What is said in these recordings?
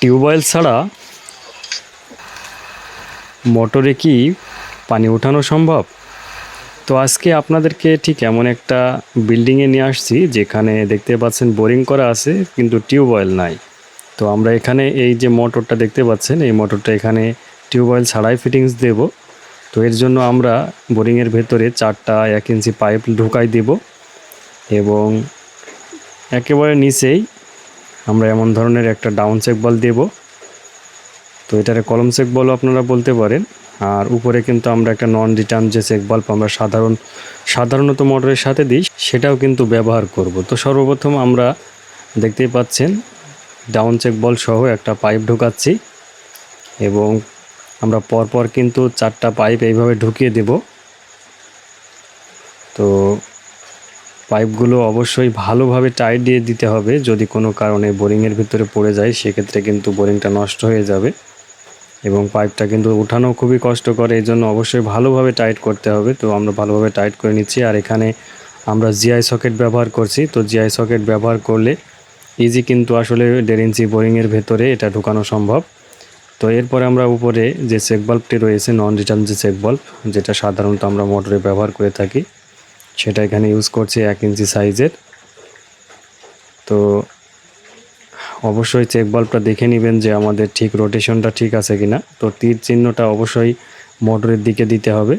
Tubewell ছাড়া মোটরে কি পানি ওঠানো সম্ভব? তো আজকে আপনাদেরকে ঠিক এমন একটা বিল্ডিংয়ে নিয়ে আসছি, যেখানে দেখতে পাচ্ছেন বোরিং করা আছে, কিন্তু টিউবওয়েল নাই। তো আমরা এখানে এই যে মোটরটা দেখতে পাচ্ছেন, এই মোটরটা এখানে টিউবওয়েল ছাড়াই ফিটিংস দেব। তো এর জন্য আমরা বোরিংয়ের ভেতরে চারটা এক ইঞ্চি পাইপ ঢুকাই দেব এবং একেবারে নিচেই আমরা এমন ধরনের একটা ডাউন চেক বল দেব। তো এটারে কলম চেক বলও আপনারা বলতে পারেন। আর উপরে কিন্তু আমরা একটা নন রিটার্ন যে চেক বাল্ব আমরা সাধারণ, সাধারণত মোটরের সাথে দিই, সেটাও কিন্তু ব্যবহার করব। তো সর্বপ্রথম আমরা দেখতেই পাচ্ছেন ডাউন চেক বল সহ একটা পাইপ ঢোকাচ্ছি। এবং আমরা পরপর কিন্তু চারটা পাইপ এইভাবে ঢুকিয়ে দেব। তো পাইপগুলো অবশ্যই ভালোভাবে টাইট দিয়ে দিতে হবে। যদি কোনো কারণে বোরিংয়ের ভিতরে পড়ে যায়, সেক্ষেত্রে কিন্তু বোরিংটা নষ্ট হয়ে যাবে এবং পাইপটা কিন্তু উঠানো খুবই কষ্টকর। এই জন্য অবশ্যই ভালোভাবে টাইট করতে হবে। তো আমরা ভালোভাবে টাইট করে নিচ্ছি। আর এখানে আমরা জিআই সকেট ব্যবহার করছি। তো জিআই সকেট ব্যবহার করলে ইজি কিন্তু আসলে দেড় ইঞ্চি বোরিংয়ের ভেতরে এটা ঢুকানো সম্ভব। তো এরপরে আমরা উপরে যে চেক বাল্বটি রয়েছে নন রিটার্ন যে চেক বাল্ব যেটা সাধারণত আমরা মোটরে ব্যবহার করে থাকি সেটা এখানে ইউজ করছি এক ইঞ্চি সাইজের তো অবশ্যই চেক বাল্বটা দেখে নেবেন যে আমাদের ঠিক রোটেশনটা ঠিক আছে কিনা। তো তীর চিহ্নটা অবশ্যই মোটরের দিকে দিতে হবে।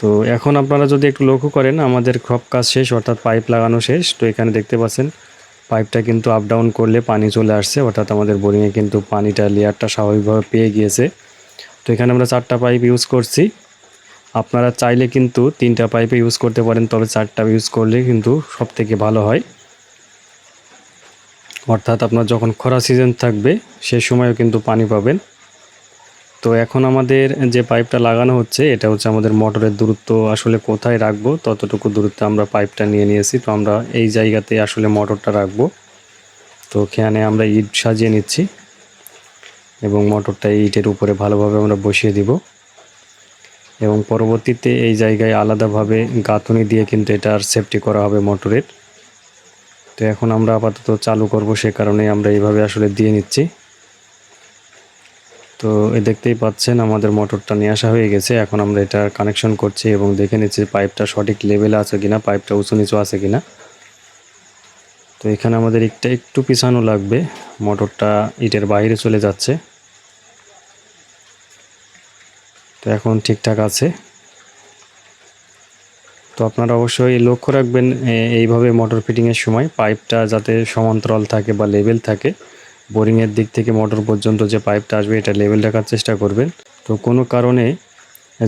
তো এখন আপনারা যদি একটু লক্ষ্য করেন, আমাদের সব কাজ শেষ, অর্থাৎ পাইপ লাগানো শেষ। তো এখানে দেখতে পাচ্ছেন পাইপটা কিন্তু আপ ডাউন করলে পানি চলে আসছে। অর্থাৎ আমাদের বোরিংয়ে কিন্তু পানিটা লেয়ারটা স্বাভাবিকভাবে পেয়ে গিয়েছে। তো এখানে আমরা চারটা পাইপ ইউজ করছি। আপনারা চাইলে কিন্তু তিনটা পাইপে ইউজ করতে পারেন, তবে চারটা ইউজ করলে কিন্তু সব থেকে ভালো হয়। অর্থাৎ আপনার যখন খরা সিজন থাকবে, সে সময়ও কিন্তু পানি পাবেন। তো এখন আমাদের যে পাইপটা লাগানো হচ্ছে, এটা হচ্ছে আমাদের মোটরের দূরত্ব, আসলে কোথায় রাখব, ততটুকু দূরত্বে আমরা পাইপটা নিয়ে নিয়েছি। তো আমরা এই জায়গাতে আসলে মোটরটা রাখব। তো এখানে আমরা ইট সাজিয়ে নিচ্ছি এবং মোটরটা ইটের উপরে ভালোভাবে আমরা বসিয়ে দিব। এবং পরবর্তীতে এই জায়গায় আলাদাভাবে গাঁথনি দিয়ে কিন্তু এটার সেফটি করা হবে মোটরের। তো এখন আমরা আপাতত চালু করব, সে কারণে আমরা এইভাবে আসলে দিয়ে নিচ্ছি। তো এই দেখতেই পাচ্ছেন, আমাদের মোটরটা নিয়ে আসা হয়ে গেছে। এখন আমরা এটা কানেকশন করছি এবং দেখে নিচ্ছি পাইপটা সঠিক লেভেলে আছে কিনা, পাইপটা উঁচু নিচু আছে কিনা। তো এখানে আমাদের একটা একটু পিছানো লাগবে। মোটরটা ইটের বাইরে চলে যাচ্ছে। তো এখন ঠিকঠাক আছে। তো আপনারা অবশ্যই লক্ষ্য রাখবেন এইভাবে মোটর ফিটিংয়ের সময় পাইপটা যাতে সমান্তরাল থাকে বা লেভেল থাকে বোরিংয়ের দিক থেকে মোটর পর্যন্ত যে পাইপটা আসবে এটা লেভেল রাখার চেষ্টা করবেন। তো কোনো কারণে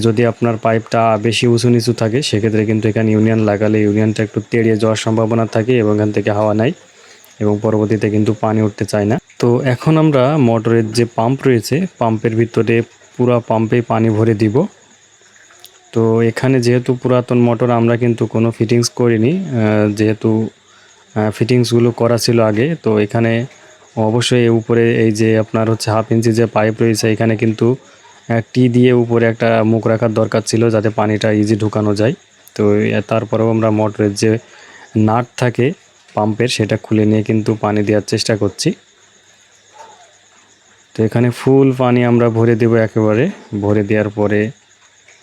যদি আপনার পাইপটা বেশি উঁচু নিচু থাকে, সেক্ষেত্রে কিন্তু এখানে ইউনিয়ন লাগালে ইউনিয়নটা একটু তেড়িয়ে যাওয়ার সম্ভাবনা থাকে এবং এখান থেকে হাওয়া নাই এবং পরবর্তীতে কিন্তু পানি উঠতে চায় না। তো এখন আমরা মোটরের যে পাম্প রয়েছে পাম্পের ভিতরে পুরো পাম্পে পানি ভরে দিব। তো এখানে যেহেতু পুরাতন মোটর, আমরা কিন্তু কোনো ফিটিংস করিনি। যেহেতু ফিটিংসগুলো করা ছিল আগে, তো এখানে অবশ্যই উপরে এই যে আপনার হচ্ছে হাফ ইঞ্চি যে পাইপ রয়েছে, এখানে কিন্তু টি দিয়ে উপরে একটা মুখ রাখার দরকার ছিল যাতে পানিটা ইজি ঢুকানো যায়। তো তারপরেও আমরা মোটরের যে নাট থাকে পাম্পের, সেটা খুলে নিয়ে কিন্তু পানি দেওয়ার চেষ্টা করছি। তো এখানে ফুল পানি আমরা ভরে দেব একেবারে। ভরে দেওয়ার পরে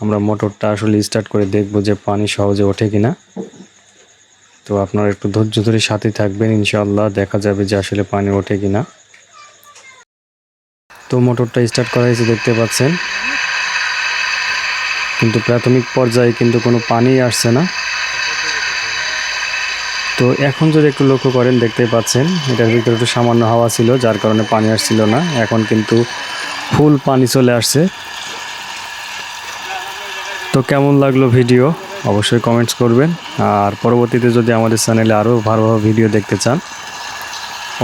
আমরা মোটরটা আসলে স্টার্ট করে দেখব যে পানি সহজে ওঠে কিনা। তো আপনারা একটু ধৈর্য ধরে সাথে থাকবেন, ইনশাআল্লাহ দেখা যাবে যে আসলে পানি ওঠে কিনা। তো মোটরটা স্টার্ট করা হয়েছে, দেখতে পাচ্ছেন। কিন্তু প্রাথমিক পর্যায়ে কিন্তু কোনো পানি আসছে না। তো এখন যদি একটু লক্ষ্য করেন, দেখতেই পাচ্ছেন, এটার ভিতরে একটু সামান্য হাওয়া ছিল, যার কারণে পানি আসছিল না। এখন কিন্তু ফুল পানি চলে আসছে। তো কেমন লাগল ভিডিও? অবশ্যই কমেন্টস করবেন। আর পরবর্তীতে যদি আমাদের চ্যানেলে আরও ভালো ভালো ভিডিও দেখতে চান,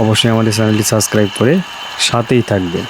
অবশ্যই আমাদের চ্যানেলটি সাবস্ক্রাইব করে সাথেই থাকবেন।